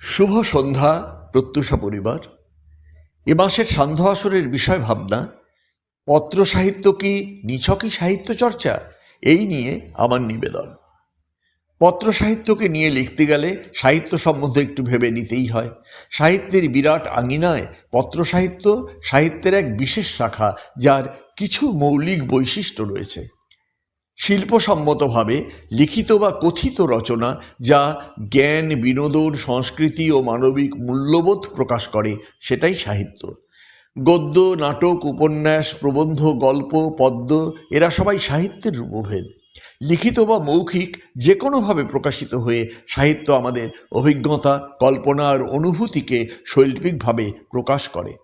শুভ সন্ধ্যা, প্রত্যুষা পরিবার। এ মাসের সান্ধ্য আসরের বিষয় ভাবনা, পত্র সাহিত্য কি নিছকই সাহিত্য চর্চা? এই নিয়ে আমার নিবেদন। পত্র সাহিত্যকে নিয়ে লিখতে গেলে সাহিত্য সম্বন্ধে একটু ভেবে নিতেই হয়। সাহিত্যের বিরাট আঙিনায় পত্র সাহিত্য সাহিত্যের এক বিশেষ শাখা, যার কিছু মৌলিক বৈশিষ্ট্য রয়েছে। শিল্পসম্মতভাবে লিখিত বা কথিত রচনা যা জ্ঞান, বিনোদন, সংস্কৃতি ও মানবিক মূল্যবোধ প্রকাশ করে, সেটাই সাহিত্য। গদ্য, নাটক, উপন্যাস, প্রবন্ধ, গল্প, পদ্য, এরা সবাই সাহিত্যের রূপভেদ। লিখিত বা মৌখিক যে কোনোভাবে প্রকাশিত হয়ে সাহিত্য আমাদের অভিজ্ঞতা, কল্পনা আর অনুভূতিকে শৈল্পিকভাবে প্রকাশ করে।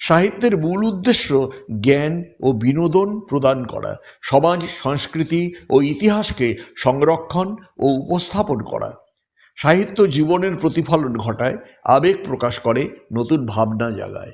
সাহিত্যের মূল উদ্দেশ্য জ্ঞান ও বিনোদন প্রদান করা, সমাজ, সংস্কৃতি ও ইতিহাসকে সংরক্ষণ ও উপস্থাপন করা। সাহিত্য জীবনের প্রতিফলন ঘটায়, আবেগ প্রকাশ করে, নতুন ভাবনা জাগায়।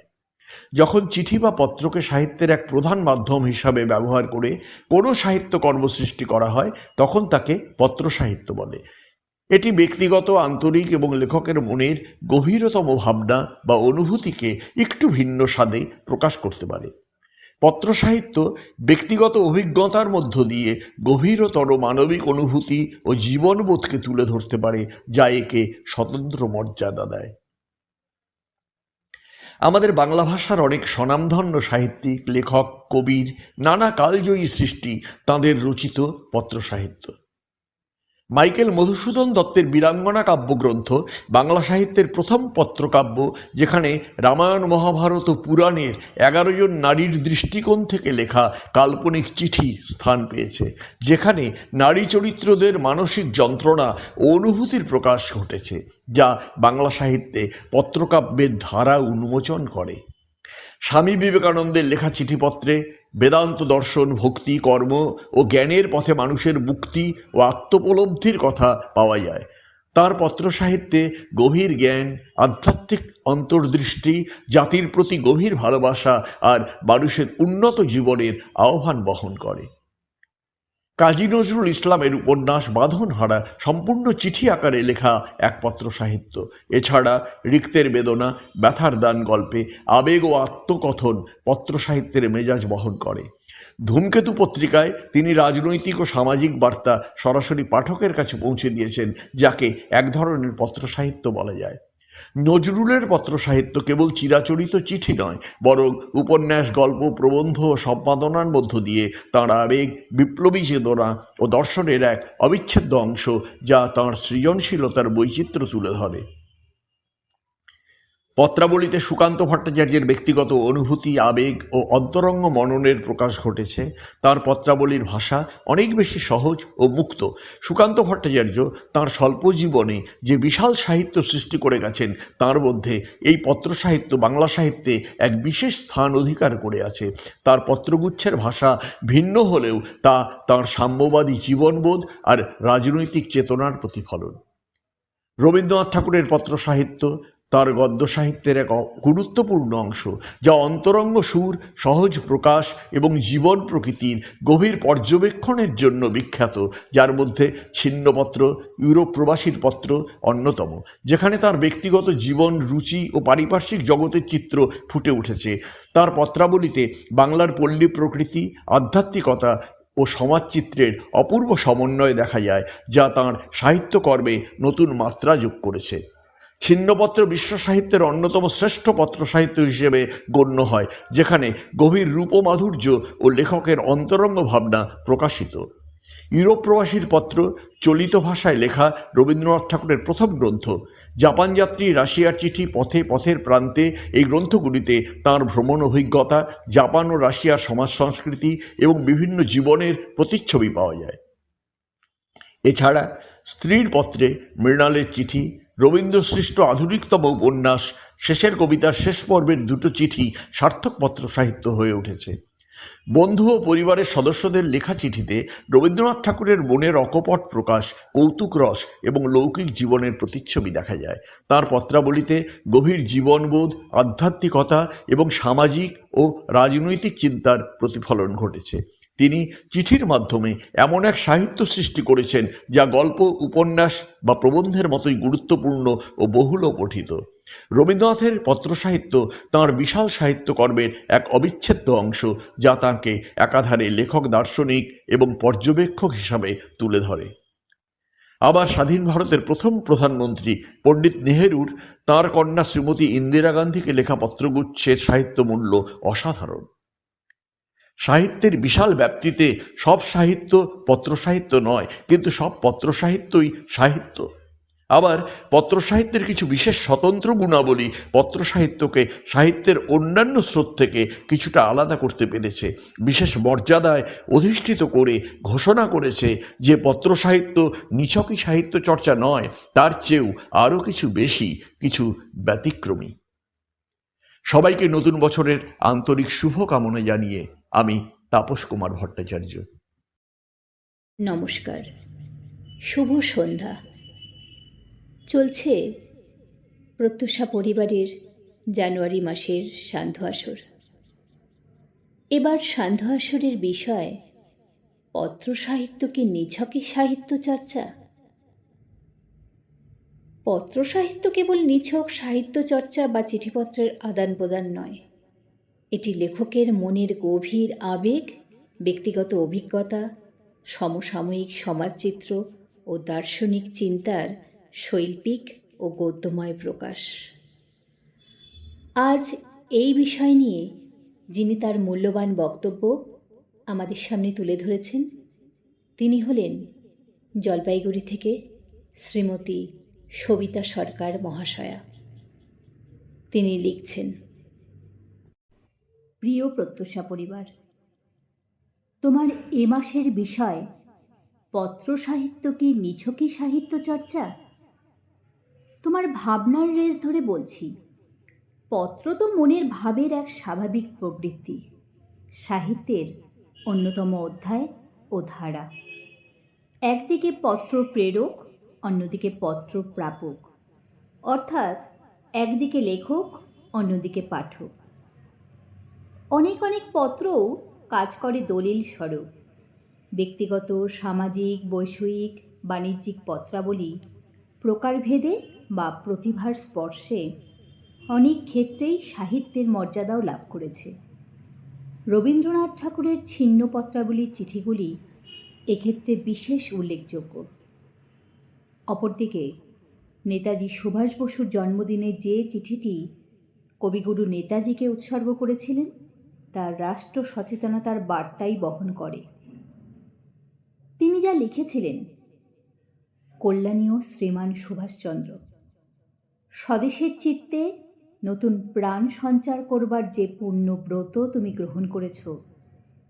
যখন চিঠি বা পত্রকে সাহিত্যের এক প্রধান মাধ্যম হিসাবে ব্যবহার করে কোনো সাহিত্য কর্ম সৃষ্টি করা হয়, তখন তাকে পত্র সাহিত্য বলে। এটি ব্যক্তিগত, আন্তরিক এবং লেখকের মনের গভীরতম ভাবনা বা অনুভূতিকে একটু ভিন্ন স্বাদে প্রকাশ করতে পারে। পত্রসাহিত্য ব্যক্তিগত অভিজ্ঞতার মধ্য দিয়ে গভীরতর মানবিক অনুভূতি ও জীবনবোধকে তুলে ধরতে পারে, যা একে স্বতন্ত্র মর্যাদা দেয়। আমাদের বাংলা ভাষার অনেক স্বনামধন্য সাহিত্যিক, লেখক, কবির নানা কালজয়ী সৃষ্টি তাঁদের রচিত পত্র সাহিত্য। মাইকেল মধুসূদন দত্তের বীরাঙ্গনা কাব্যগ্রন্থ বাংলা সাহিত্যের প্রথম পত্রকাব্য, যেখানে রামায়ণ মহাভারত ও পুরাণের এগারো জন নারীর দৃষ্টিকোণ থেকে লেখা কাল্পনিক চিঠি স্থান পেয়েছে, যেখানে নারী চরিত্রদের মানসিক যন্ত্রণা ও অনুভূতির প্রকাশ ঘটেছে, যা বাংলা সাহিত্যে পত্রকাব্যের ধারা উন্মোচন করে। স্বামী বিবেকানন্দের লেখা চিঠিপত্রে বেদান্ত দর্শন, ভক্তি, কর্ম ও জ্ঞানের পথে মানুষের মুক্তি ও আত্মোপলব্ধির কথা পাওয়া যায়। তার পত্র সাহিত্যে গভীর জ্ঞান, আধ্যাত্মিক অন্তর্দৃষ্টি, জাতির প্রতি গভীর ভালোবাসা আর মানুষের উন্নত জীবনের আহ্বান বহন করে। কাজী নজরুল ইসলামের উপন্যাস বাঁধনহারা সম্পূর্ণ চিঠি আকারে লেখা এক পত্র সাহিত্য। এছাড়া রিক্তের বেদনা, ব্যথার দান গল্পে আবেগ ও আত্মকথন পত্র সাহিত্যের মেজাজ বহন করে। ধূমকেতু পত্রিকায় তিনি রাজনৈতিক ও সামাজিক বার্তা সরাসরি পাঠকের কাছে পৌঁছে দিয়েছেন, যাকে এক ধরনের পত্র সাহিত্য বলা যায়। নজরুলের পত্র সাহিত্য কেবল চিরাচরিত চিঠি নয়, বরং উপন্যাস, গল্প, প্রবন্ধ ও সম্পাদনার মধ্য দিয়ে তাঁর আবেগ, বিপ্লবী চেতনা ও দর্শনের এক অবিচ্ছেদ্য অংশ যা তাঁর সৃজনশীলতার বৈচিত্র্য তুলে ধরে। পত্রাবলীতে সুকান্ত ভট্টাচার্যের ব্যক্তিগত অনুভূতি, আবেগ ও অন্তরঙ্গ মননের প্রকাশ ঘটেছে। তার পত্রাবলীর ভাষা অনেক বেশি সহজ ও মুক্ত। সুকান্ত ভট্টাচার্য তার স্বল্প জীবনে যে বিশাল সাহিত্য সৃষ্টি করে গেছেন, তার মধ্যে এই পত্র সাহিত্য, বাংলা সাহিত্যে এক বিশেষ স্থান অধিকার করে আছে। তার পত্রগুচ্ছের ভাষা ভিন্ন হলেও তা তার সাম্যবাদী জীবনবোধ আর রাজনৈতিক চেতনার প্রতিফলন। রবীন্দ্রনাথ ঠাকুরের পত্র সাহিত্য তার গদ্য সাহিত্যের এক গুরুত্বপূর্ণ অংশ, যা অন্তরঙ্গ সুর, সহজ প্রকাশ এবং জীবন প্রকৃতির গভীর পর্যবেক্ষণের জন্য বিখ্যাত, যার মধ্যে ছিন্নপত্র, ইউরোপ প্রবাসীর পত্র অন্যতম, যেখানে তার ব্যক্তিগত জীবন, রুচি ও পারিপার্শ্বিক জগতের চিত্র ফুটে উঠেছে। তার পত্রাবলিতে বাংলার পল্লী প্রকৃতি, আধ্যাত্মিকতা ও সমাজচিত্রের অপূর্ব সমন্বয় দেখা যায়, যা তাঁর সাহিত্যকর্মে নতুন মাত্রা যোগ করেছে। ছিন্নপত্র বিশ্ব সাহিত্যের অন্যতম শ্রেষ্ঠ পত্র সাহিত্য হিসেবে গণ্য হয়, যেখানে গভীর রূপমাধুর্য ও লেখকের অন্তরঙ্গ ভাবনা প্রকাশিত। ইউরোপ প্রবাসীর পত্র, চলিত ভাষায় লেখা রবীন্দ্রনাথ ঠাকুরের প্রথম গ্রন্থ, জাপান যাত্রী রাশিয়ার চিঠি পথে পথের প্রান্তে এই গ্রন্থগুলিতে তার ভ্রমণ অভিজ্ঞতা, জাপান ও রাশিয়ার সমাজ সংস্কৃতি এবং বিভিন্ন জীবনের প্রতিচ্ছবি পাওয়া যায়। এছাড়া স্ত্রীর পত্রে মৃণালের চিঠি রবীন্দ্র সৃষ্ট আধুনিকতম উপন্যাস শেষের কবিতার শেষ পর্বের দুটো চিঠি সার্থকপত্র সাহিত্য হয়ে উঠেছে। বন্ধু ও পরিবারের সদস্যদের লেখা চিঠিতে রবীন্দ্রনাথ ঠাকুরের মনের অকপট প্রকাশ, কৌতুক রস এবং লৌকিক জীবনের প্রতিচ্ছবি দেখা যায়। তার পত্রাবলিতে গভীর জীবনবোধ, আধ্যাত্মিকতা এবং সামাজিক ও রাজনৈতিক চিন্তার প্রতিফলন ঘটেছে। তিনি চিঠির মাধ্যমে এমন এক সাহিত্য সৃষ্টি করেছেন যা গল্প, উপন্যাস বা প্রবন্ধের মতোই গুরুত্বপূর্ণ ও বহুল পঠিত। রবীন্দ্রনাথের পত্র সাহিত্য তাঁর বিশাল সাহিত্যকর্মের এক অবিচ্ছেদ্য অংশ যা তাঁকে একাধারে লেখক, দার্শনিক এবং পর্যবেক্ষক হিসাবে তুলে ধরে। আবার স্বাধীন ভারতের প্রথম প্রধানমন্ত্রী পণ্ডিত নেহেরুর তাঁর কন্যা শ্রীমতী ইন্দিরা গান্ধীকে লেখা পত্রগুচ্ছের সাহিত্য মূল্য অসাধারণ। সাহিত্যের বিশাল ব্যাপ্তিতে সব সাহিত্য পত্রসাহিত্য নয়, কিন্তু সব পত্রসাহিত্যই সাহিত্য। আবার পত্রসাহিত্যের কিছু বিশেষ স্বতন্ত্র গুণাবলী পত্র সাহিত্যকে সাহিত্যের অন্যান্য স্রোত থেকে কিছুটা আলাদা করতে পেরেছে। বিশেষ মর্যাদায় অধিষ্ঠিত করে ঘোষণা করেছে যে পত্রসাহিত্য নিছকই সাহিত্য চর্চা নয়, তার চেয়েও আরও কিছু বেশি, কিছু ব্যতিক্রমী। সবাইকে নতুন বছরের আন্তরিক শুভকামনা জানিয়ে আমি তাপস কুমার ভট্টাচার্য। নমস্কার। শুভ সন্ধ্যা। চলছে প্রত্যুষা পরিবারের জানুয়ারি মাসের সান্ধ্য আসর। এবার সান্ধ্য আসরের বিষয় পত্র সাহিত্য কি নিছকই সাহিত্য চর্চা? পত্র সাহিত্য কেবল নিছক সাহিত্য চর্চা বা চিঠিপত্রের আদান প্রদান নয়। এটি লেখকের মনের গভীর আবেগ, ব্যক্তিগত অভিজ্ঞতা, সমসাময়িক সমাজচিত্র ও দার্শনিক চিন্তার শৈল্পিক ও গদ্যময় প্রকাশ। আজ এই বিষয় নিয়ে যিনি তার মূল্যবান বক্তব্য আমাদের সামনে তুলে ধরেছেন, তিনি হলেন জলপাইগুড়ি থেকে শ্রীমতী সবিতা সরকার মহাশয়া। তিনি লিখছেন প্রিয় প্রত্যুষা পরিবার। তোমার এ মাসের বিষয়, পত্র সাহিত্য কি নিছকই সাহিত্য চর্চা? তোমার ভাবনার রেস ধরে বলছি, পত্র তো মনের ভাবের এক স্বাভাবিক প্রবৃত্তি, সাহিত্যের অন্যতম অধ্যায় ও ধারা। একদিকে পত্র প্রেরক, অন্যদিকে পত্র প্রাপক, অর্থাৎ একদিকে লেখক, অন্যদিকে পাঠক। অনেক অনেক পত্রও কাজ করে দলিল স্বরূপ। ব্যক্তিগত, সামাজিক, বৈষয়িক, বাণিজ্যিক পত্রাবলী, প্রকারভেদে বা প্রতিভার স্পর্শে অনেক ক্ষেত্রেই সাহিত্যের মর্যাদাও লাভ করেছে। রবীন্দ্রনাথ ঠাকুরের ছিন্ন পত্রাবলীর চিঠিগুলি এক্ষেত্রে বিশেষ উল্লেখযোগ্য। অপরদিকে, নেতাজি সুভাষ বসুর জন্মদিনে যে চিঠিটি কবিগুরু নেতাজিকে উৎসর্গ করেছিলেন তার রাষ্ট্র সচেতনতার বার্তাই বহন করে। তিনি যা লিখেছিলেন, কল্যাণীয় শ্রীমান সুভাষচন্দ্র। স্বদেশের চিত্তে নতুন প্রাণ সঞ্চার করবার যে পূর্ণ ব্রত তুমি গ্রহণ করেছ,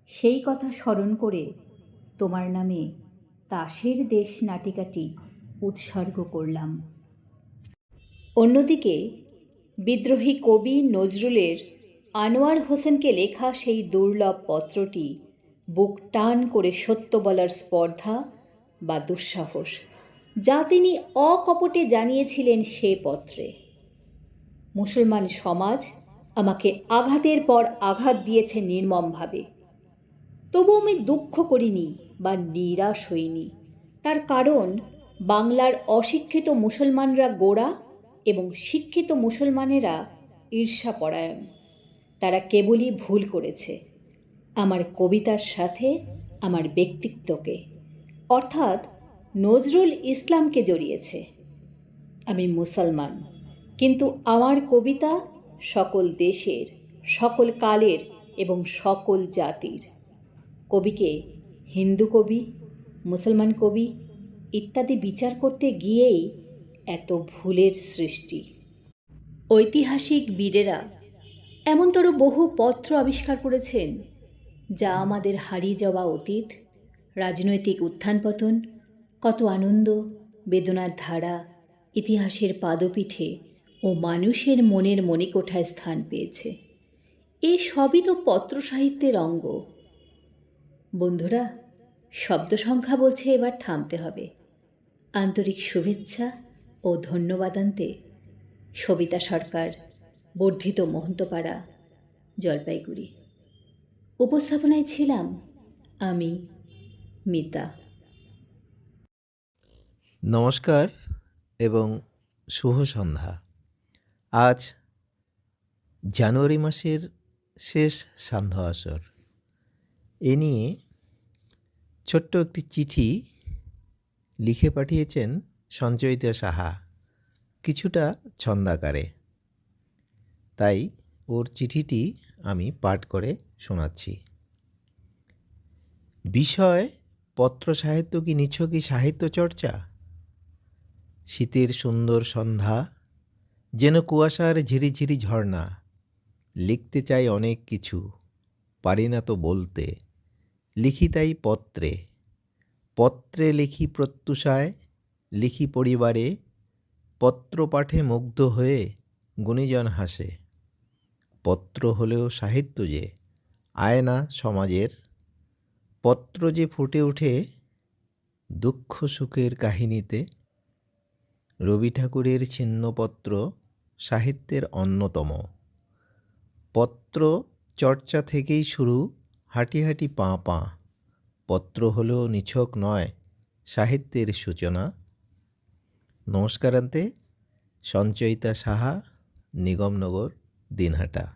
সেই কথা স্মরণ করে তোমার নামে তাসের দেশ নাটিকাটি উৎসর্গ করলাম। অন্যদিকে বিদ্রোহী কবি নজরুলের আনোয়ার হোসেনকে লেখা সেই দুর্লভ পত্রটি বুক টান করে সত্য বলার স্পর্ধা বা দুঃসাহস, যা তিনি অকপটে জানিয়েছিলেন সে পত্রে। মুসলমান সমাজ আমাকে আঘাতের পর আঘাত দিয়েছে নির্মমভাবে। তবু আমি দুঃখ করিনি বা নিরাশ হইনি। তার কারণ, বাংলার অশিক্ষিত মুসলমানরা গোড়া এবং শিক্ষিত মুসলমানেরা ঈর্ষাপরায়ণ। তারা কেবলই ভুল করেছে। আমার কবিতার সাথে আমার ব্যক্তিত্বকে। অর্থাৎ নজরুল ইসলামকে জড়িয়েছে। আমি মুসলমান, কিন্তু আমার কবিতা সকল দেশের, সকল কালের এবং সকল জাতির। কবিকে হিন্দু কবি, মুসলমান কবি ইত্যাদি বিচার করতে গিয়েই এত ভুলের সৃষ্টি। ঐতিহাসিক বীরেরা এমনতর বহু পত্র আবিষ্কার করেছেন, যা আমাদের হারিয়ে যাওয়া অতীত, রাজনৈতিক উত্থান পতন কত আনন্দ, বেদনার ধারা, ইতিহাসের পাদপীঠে ও মানুষের মনের মণিকোঠায় স্থান পেয়েছে। এ সবই তো পত্র সাহিত্যের অঙ্গ। বন্ধুরা, শব্দ সংখ্যা বলছে এবার থামতে হবে। আন্তরিক শুভেচ্ছা ও ধন্যবাদান্তে সবিতা সরকার। বর্ধিত মহন্তপাড়া, জলপাইগুড়ি। উপস্থাপনায় ছিলাম আমি, মিতা। নমস্কার এবং শুভ সন্ধ্যা। আজ জানুয়ারি মাসের শেষ সান্ধ্য আসর। এ নিয়ে ছোট্ট একটি চিঠি লিখে পাঠিয়েছেন সঞ্চয়িতা সাহা, কিছুটা ছন্দাকারে। তাই ওর চিঠিটি আমি পাঠ করে শোনাচ্ছি। বিষয়, পত্র সাহিত্য কি নিছকই সাহিত্য চর্চা? শীতের সুন্দর সন্ধ্যা, যেন কুয়াশার ঝিরিঝিরি ঝর্ণা। লিখতে চাই অনেক কিছু, পারি না তো বলতে। লিখি তাই পত্রে পত্রে লিখি প্রত্যুষায়, লিখি পরিবারে, পত্র পাঠে মুগ্ধ হয়ে গুণীজন হাসে। পত্র হলেও সাহিত্য যে, আয়না সমাজের। পত্র যে ফুটে ওঠে দুঃখ সুখের কাহিনীতে, রবি ঠাকুরের ছিন্নপত্র সাহিত্যের অন্যতম। পত্র চর্চা থেকেই শুরু, হাঁটি হাঁটি পাঁ পাঁ। পত্র হলেও নিছক নয়, সাহিত্যের সূচনা। নমস্কারান্তে, সঞ্চয়িতা সাহা, নিগমনগর, দিনহাটা।